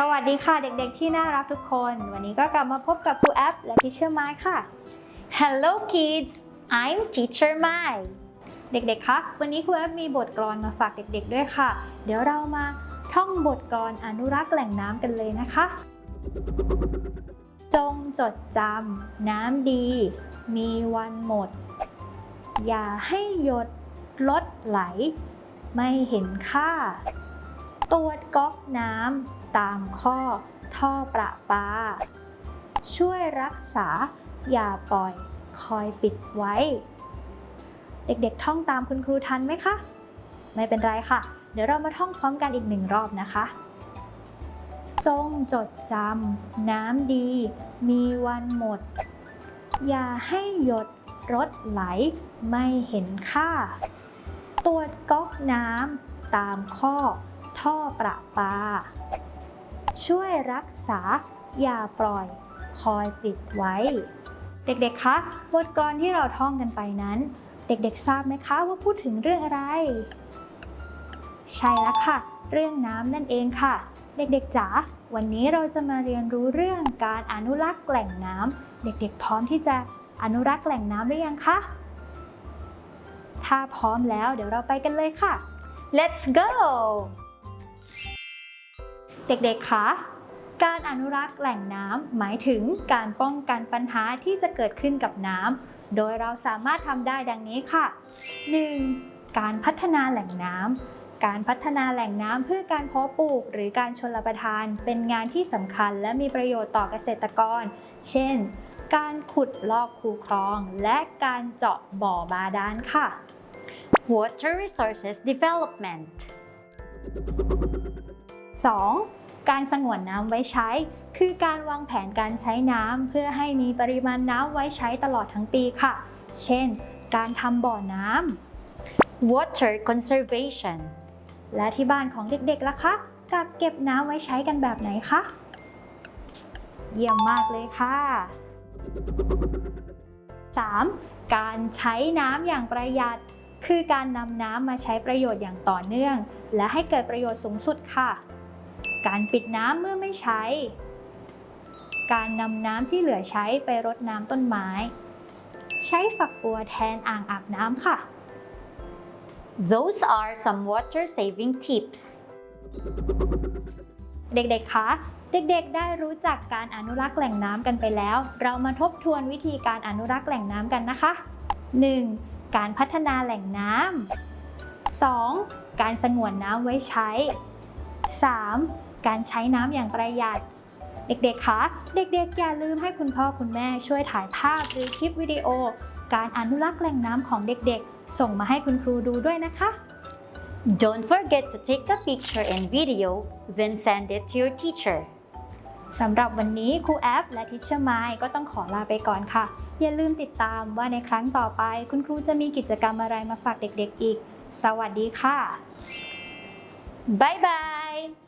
สวัสดีค่ะเด็กๆที่น่ารักทุกคน วันนี้ก็กลับมาพบกับครูแอปและทิเชอร์ไมค์ค่ะ Hello kids, I'm Teacher Mai. เด็กๆ คะ วันนี้ครูแอปมีบทกลอนมาฝากเด็กๆด้วยค่ะ เดี๋ยวเรามาท่องบทกลอนอนุรักษ์แหล่งน้ำกันเลยนะคะ จงจดจำน้ำดี มีวันหมด อย่าให้หยดลดไหล ไม่เห็นค่า ตรวจก๊อกน้ำตามข้อท่อประปา ช่วยรักษา อย่าปล่อย คอยปิดไว้ เด็กๆท่องตามคุณครูทันไหมคะ ไม่เป็นไรค่ะ เดี๋ยวเรามาท่องพร้อมกันอีกหนึ่งรอบนะคะจงจดจำน้ำดี มีวันหมด อย่าให้หยดรถไหลไม่เห็นค่า ตรวจก๊อกน้ำตามข้อ ท่อประปา ช่วยรักษา อย่าปล่อย คอยปิดไว้ เด็กๆ คะบทกลอนที่เราท่องกันไปนั้น เด็กๆ ทราบไหมคะว่าพูดถึงเรื่องอะไร ใช่แล้วค่ะ เรื่องน้ำนั่นเองค่ะ เด็กๆ จ๋า วันนี้เราจะมาเรียนรู้เรื่องการอนุรักษ์แหล่งน้ำ เด็กๆ พร้อมที่จะอนุรักษ์แหล่งน้ำหรือยังคะ ถ้าพร้อมแล้วเดี๋ยวเราไปกันเลยค่ะ Let's go! เด็กๆ คะ การอนุรักษ์แหล่งน้ำหมายถึงการป้องกันปัญหาที่จะเกิดขึ้นกับน้ำ โดยเราสามารถทำได้ดังนี้ค่ะ 1. การพัฒนาแหล่งน้ำ การพัฒนาแหล่งน้ำเพื่อการเพาะปลูก หรือการชลประทาน เป็นงานที่สำคัญและมีประโยชน์ต่อเกษตรกร เช่น การขุดลอกคูคลอง และการเจาะบ่อบาดาลค่ะ Water Resources Development. 2. การสงวนน้ำไว้ใช้ คือการวางแผนการใช้น้ำเพื่อให้มีปริมาณน้ำไว้ใช้ตลอดทั้งปีค่ะ เช่น การทำบ่อน้ Water Conservation. ำและที่บ้านของเด็กๆล่ะคะกักเก็บน้ำไว้ใช้กันแบบไหนคะ เยี่ยมมากเลยค่ะ 3. การใช้น้ำอย่างประหยัด คือการนำน้ำมาใช้ประโยชน์อย่างต่อเนื่อง และให้เกิดประโยชน์สูงสุดค่ะ การปิดน้ำเมื่อไม่ใช้ การนำน้ำที่เหลือใช้ไปรดน้ำต้นไม้ ใช้ฝักบัวแทนอ่างอาบน้ำค่ะ Those are some water saving tips. เด็กๆ คะ เด็กๆ ได้รู้จักการอนุรักษ์แหล่งน้ำกันไปแล้ว เรามาทบทวนวิธีการอนุรักษ์แหล่งน้ำกันนะคะ 1. การพัฒนาแหล่งน้ำ 2. การสงวนน้ำไว้ใช้ 3. การใช้น้ำอย่างประหยัด เด็กๆ คะ เด็กๆ อย่าลืมให้คุณพ่อคุณแม่ช่วยถ่ายภาพหรือคลิปวิดีโอ การอนุรักษ์แหล่งน้ำของเด็กๆ ส่งมาให้คุณครูดูด้วยนะคะ Don't forget to take a picture and video, then send it to your teacher. สำหรับวันนี้ครูแอปและทิชเชอร์ไมค์ก็ต้องขอลาไปก่อนค่ะ อย่าลืมติดตามว่าในครั้งต่อไป คุณครูจะมีกิจกรรมอะไรมาฝากเด็กๆอีก สวัสดีค่ะ Bye bye!